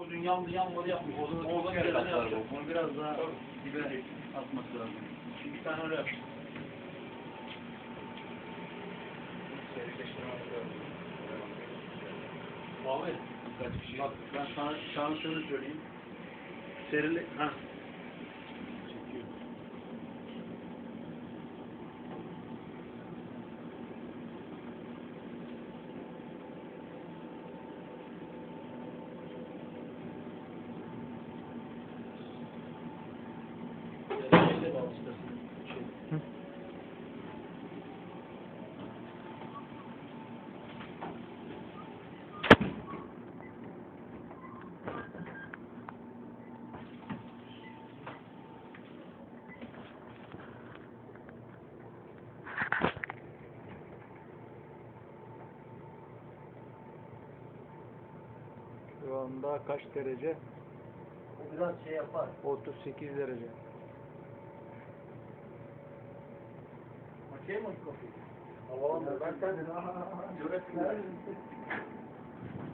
Odun yandı yanmadı yapmış. Odun odun kere üzerine patlar yapacak. Onu biraz daha dibe atması lazım. Şimdi bir tane öyle yap. Abi, bak ben sana sana şunu söyleyeyim. Serili, ha. Şu anda kaç derece? O biraz şey yapar. 38 derece. Açayım mı kapıyı? Havalandır. Ben sen.